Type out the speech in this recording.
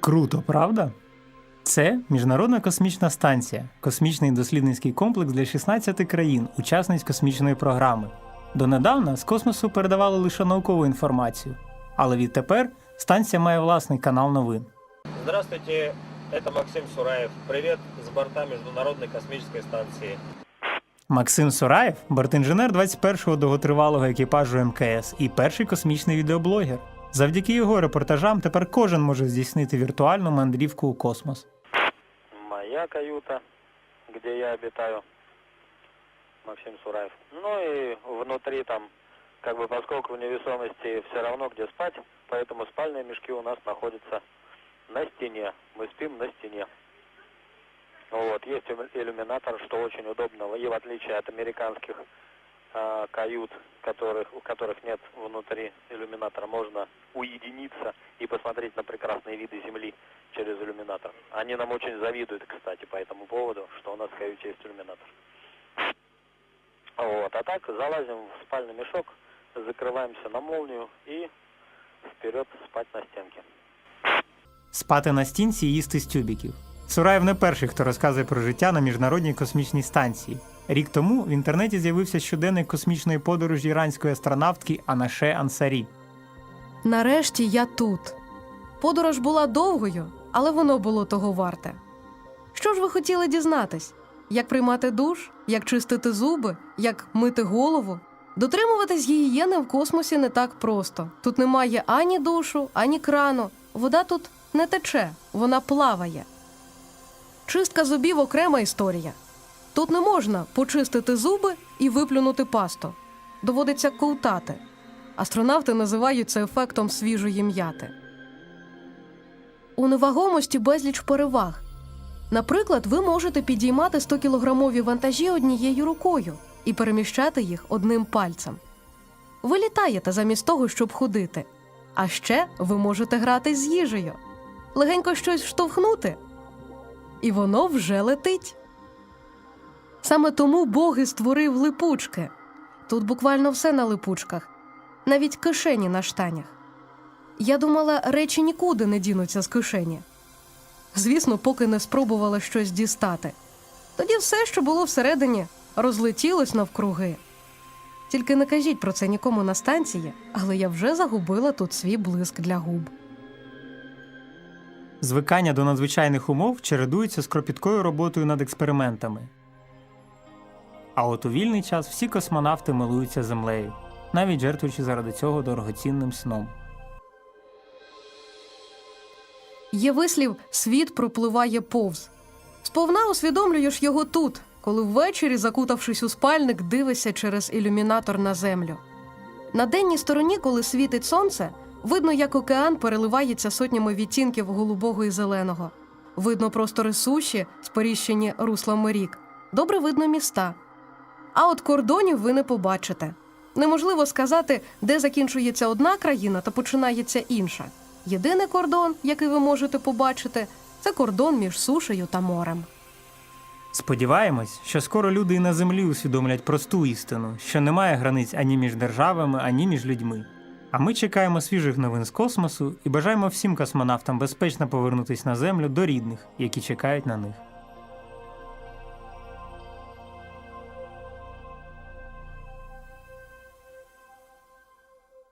Круто, правда? Це Міжнародна космічна станція, космічний дослідницький комплекс для 16 країн, учасниць космічної програми. Донедавна з космосу передавали лише наукову інформацію, але відтепер станція має власний канал новин. Здравствуйте, это Максим Сураев. Привет с борта Международной космической станции. Максим Сураєв бортінженер 21-го довготривалого екіпажу МКС і перший космічний відеоблогер. Завдяки його репортажам тепер кожен може здійснити віртуальну мандрівку у космос. Моя каюта, где я обитаю, Максим Сураев. Ну и внутри там, как бы поскольку в невесомости все равно где спать, поэтому спальные мешки у нас находятся на стене. Мы спим на стене. Вот, есть иллю- иллюминатор, что очень удобно, и в отличие от американских а, кают, которых, у которых нет внутри иллюминатора, можно уединиться и посмотреть на прекрасные виды Земли через иллюминатор. Они нам очень завидуют, кстати, по этому поводу, что у нас в каюте есть иллюминатор. Вот, а так залазим в спальный мешок, закрываемся на молнию и вперед спать на стенке. Спати на стінці і їсти з тюбіків. Сураєв не перший, хто розказує про життя на міжнародній космічній станції. Рік тому в інтернеті з'явився щоденник космічної подорожі іранської астронавтки Анаше Ансарі. Нарешті я тут. Подорож була довгою, але воно було того варте. Що ж ви хотіли дізнатись? Як приймати душ, як чистити зуби, як мити голову? Дотримуватись гігієни в космосі не так просто. Тут немає ані душу, ані крану. Вода тут не тече, вона плаває. Чистка зубів окрема історія. Тут не можна почистити зуби і виплюнути пасту. Доводиться ковтати. Астронавти називають це ефектом свіжої м'яти. У невагомості безліч переваг. Наприклад, ви можете підіймати 100-кілограмові вантажі однією рукою і переміщати їх одним пальцем. Ви літаєте замість того, щоб ходити. А ще ви можете грати з їжею. Легенько щось штовхнути, і воно вже летить. Саме тому Бог і створив липучки. Тут буквально все на липучках, навіть кишені на штанях. Я думала, речі нікуди не дінуться з кишені. Звісно, поки не спробувала щось дістати. Тоді все, що було всередині, розлетілось навкруги. Тільки не кажіть про це нікому на станції, але я вже загубила тут свій блиск для губ. Звикання до надзвичайних умов чередується з кропіткою роботою над експериментами. А от у вільний час всі космонавти милуються землею, навіть жертвуючи заради цього дорогоцінним сном. Є вислів світ пропливає повз. Сповна усвідомлюєш його тут, коли ввечері, закутавшись у спальник, дивишся через ілюмінатор на землю. На денній стороні, коли світить сонце, видно, як океан переливається сотнями відтінків голубого і зеленого. Видно простори суші, сперіщені руслами рік. Добре видно міста. А от кордонів ви не побачите. Неможливо сказати, де закінчується одна країна та починається інша. Єдиний кордон, який ви можете побачити, це кордон між сушею та морем. Сподіваємось, що скоро люди і на землі усвідомлять просту істину, що немає границь ані між державами, ані між людьми. А ми чекаємо свіжих новин з космосу і бажаємо всім космонавтам безпечно повернутися на землю до рідних, які чекають на них.